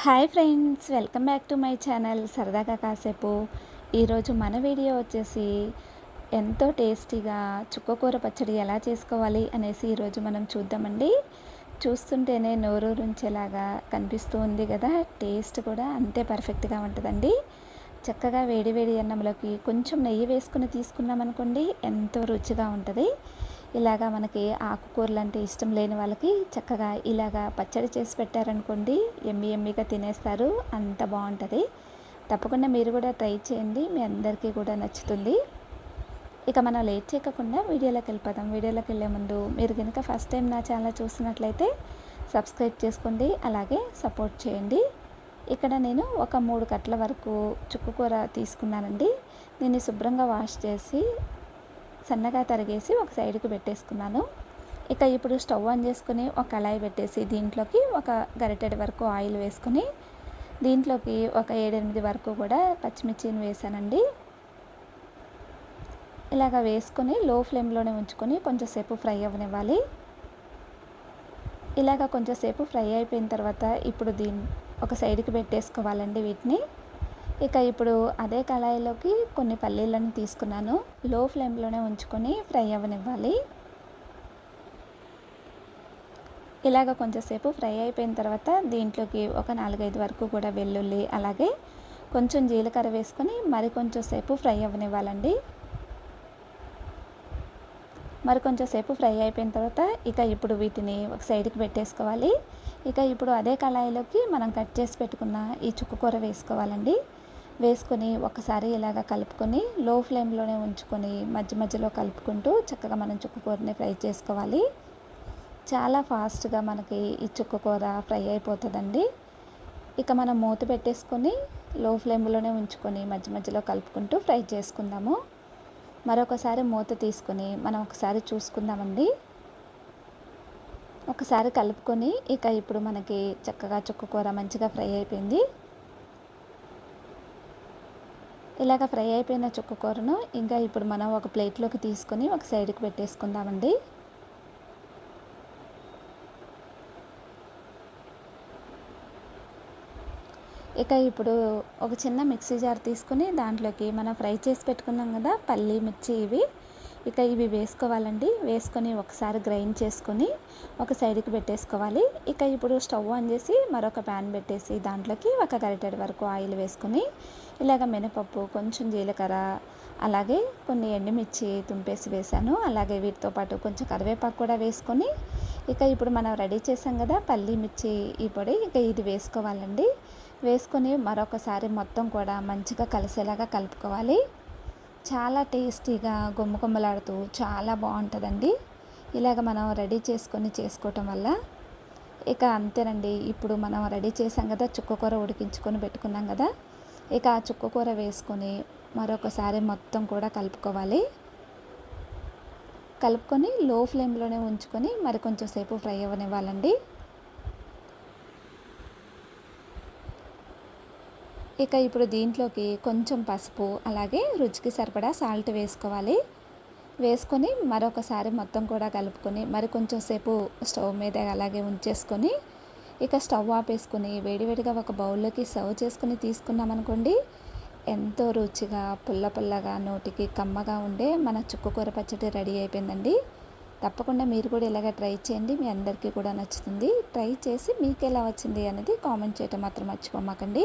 Hi friends welcome back to my channel. సరదాగా కాసేపు. ఈరోజు మన వీడియో వచ్చేసి ఎంతో టేస్టీగా చుక్కకూర పచ్చడి ఎలా చేసుకోవాలి అనేసి ఈరోజు మనం చూద్దామండి. చూస్తుంటేనే నోరూరించేలాగా కనిపిస్తూ ఉంది కదా టేస్ట్ కూడా అంతే పర్ఫెక్ట్గా ఉంటుందండి. చక్కగా వేడి వేడి అన్నంలోకి కొంచెం నెయ్యి వేసుకుని తీసుకున్నాం అనుకోండి ఎంతో రుచిగా ఉంటుంది. ఇలాగా మనకి ఆకుకూరలు అంటే ఇష్టం లేని వాళ్ళకి చక్కగా ఇలాగా పచ్చడి చేసి పెట్టారనుకోండి ఎమ్మి ఎమ్మిగా తినేస్తారు. అంత బాగుంటుంది. తప్పకుండా మీరు కూడా ట్రై చేయండి. మీ అందరికీ కూడా నచ్చుతుంది. ఇక మనం లేట్ చేయకుండా వీడియోలోకి వెళ్ళిపోదాం. వీడియోలోకి వెళ్ళే ముందు మీరు కనుక ఫస్ట్ టైం నా ఛానల్ చూసినట్లయితే సబ్స్క్రైబ్ చేసుకోండి. అలాగే సపోర్ట్ చేయండి. ఇక్కడ నేను ఒక మూడు కట్ల వరకు చుక్కకూర తీసుకున్నానండి. దీన్ని శుభ్రంగా వాష్ చేసి సన్నగా తరిగేసి ఒక సైడ్కి పెట్టేసుకున్నాను. ఇక ఇప్పుడు స్టవ్ ఆన్ చేసుకుని ఒక కళాయి పెట్టేసి దీంట్లోకి ఒక గరిటెడి వరకు ఆయిల్ వేసుకుని దీంట్లోకి ఒక ఏడెనిమిది వరకు కూడా పచ్చిమిర్చిని వేసానండి. ఇలాగ వేసుకొని లో ఫ్లేమ్లోనే ఉంచుకొని కొంచెంసేపు ఫ్రై అవ్వనివ్వాలి. ఇలాగ కొంచెంసేపు ఫ్రై అయిపోయిన తర్వాత ఇప్పుడు దీన్ని ఒక సైడ్కి పెట్టేసుకోవాలండి వీటిని. ఇక ఇప్పుడు అదే కళాయిలోకి కొన్ని పల్లీలను తీసుకున్నాను. లో ఫ్లేమ్లోనే ఉంచుకొని ఫ్రై అవ్వనివ్వాలి. ఇలాగ కొంచెంసేపు ఫ్రై అయిపోయిన తర్వాత దీంట్లోకి ఒక నాలుగైదు వరకు కూడా వెల్లుల్లి అలాగే కొంచెం జీలకర్ర వేసుకొని మరి కొంచెం సేపు ఫ్రై అవ్వనివ్వాలండి. మరి కొంచెం సేపు ఫ్రై అయిపోయిన తర్వాత ఇక ఇప్పుడు వీటిని ఒక సైడ్కి పెట్టేసుకోవాలి. ఇక ఇప్పుడు అదే కళాయిలోకి మనం కట్ చేసి పెట్టుకున్న ఈ చుక్కకూర వేసుకోవాలండి. వేసుకొని ఒకసారి ఇలాగ కలుపుకొని లో ఫ్లేమ్లోనే ఉంచుకొని మధ్య మధ్యలో కలుపుకుంటూ చక్కగా మనం చుక్కకూరని ఫ్రై చేసుకోవాలి. చాలా ఫాస్ట్గా మనకి ఈ చుక్కకూర ఫ్రై అయిపోతుందండి. ఇక మనం మూత పెట్టేసుకొని లో ఫ్లేమ్లోనే ఉంచుకొని మధ్య మధ్యలో కలుపుకుంటూ ఫ్రై చేసుకుందాము. మరొకసారి మూత తీసుకొని మనం ఒకసారి చూసుకుందామండి. ఒకసారి కలుపుకొని ఇక ఇప్పుడు మనకి చక్కగా చుక్కకూర మంచిగా ఫ్రై అయిపోయింది. ఇలాగ ఫ్రై అయిపోయిన చుక్క కూరను ఇంకా ఇప్పుడు మనం ఒక ప్లేట్లోకి తీసుకొని ఒక సైడ్కి పెట్టేసుకుందామండి. ఇక ఇప్పుడు ఒక చిన్న మిక్సీ జార్ తీసుకుని దాంట్లోకి మనం ఫ్రై చేసి పెట్టుకున్నాం కదా పల్లి మిర్చి ఇవి. ఇక ఇవి వేసుకోవాలండి. వేసుకొని ఒకసారి గ్రైండ్ చేసుకొని ఒక సైడ్కి పెట్టేసుకోవాలి. ఇక ఇప్పుడు స్టవ్ ఆన్ చేసి మరొక ప్యాన్ పెట్టేసి దాంట్లోకి ఒక గరిటెడ్ వరకు ఆయిల్ వేసుకొని ఇలాగ మినపప్పు కొంచెం జీలకర్ర అలాగే కొన్ని ఎండుమిర్చి తుంపేసి వేసాను అలాగే వీటితో పాటు కొంచెం కరివేపాకు కూడా వేసుకొని ఇక ఇప్పుడు మనం రెడీ చేసాం కదా పల్లి మిర్చి ఈ పొడి ఇక ఇది వేసుకోవాలండి. వేసుకొని మరొకసారి మొత్తం కూడా మంచిగా కలిసేలాగా కలుపుకోవాలి. చాలా టేస్టీగా గుమ్మ గుమ్మలాడుతూ చాలా బాగుంటుందండి. ఇలాగ మనం రెడీ చేసుకొని చేసుకోవటం వల్ల. ఇక అంతేనండి ఇప్పుడు మనం రెడీ చేసాం కదా చుక్కకూర ఉడికించుకొని పెట్టుకున్నాం కదా ఇక ఆ చుక్కకూర వేసుకొని మరొకసారి మొత్తం కూడా కలుపుకోవాలి. కలుపుకొని లో ఫ్లేమ్లోనే ఉంచుకొని మరి కొంచెం సేపు ఫ్రై అవ్వనివ్వాలండి. ఇక ఇప్పుడు దీంట్లోకి కొంచెం పసుపు అలాగే రుచికి సరిపడా సాల్ట్ వేసుకోవాలి. వేసుకొని మరొకసారి మొత్తం కూడా కలుపుకొని మరి కొంచెం సేపు స్టవ్ మీద అలాగే ఉంచేసుకొని ఇక స్టవ్ ఆపేసుకొని వేడివేడిగా ఒక బౌల్లోకి సర్వ్ చేసుకుని తీసుకున్నామనుకోండి ఎంతో రుచిగా పుల్ల పుల్లగా నోటికి కమ్మగా ఉండే మన చుక్కకూర పచ్చడి రెడీ అయిపోయిందండి. తప్పకుండా మీరు కూడా ఇలాగ ట్రై చేయండి మీ అందరికీ కూడా నచ్చుతుంది. ట్రై చేసి మీకు ఎలా వచ్చింది అనేది కామెంట్ చేయటం మాత్రం మర్చిపోమాకండి.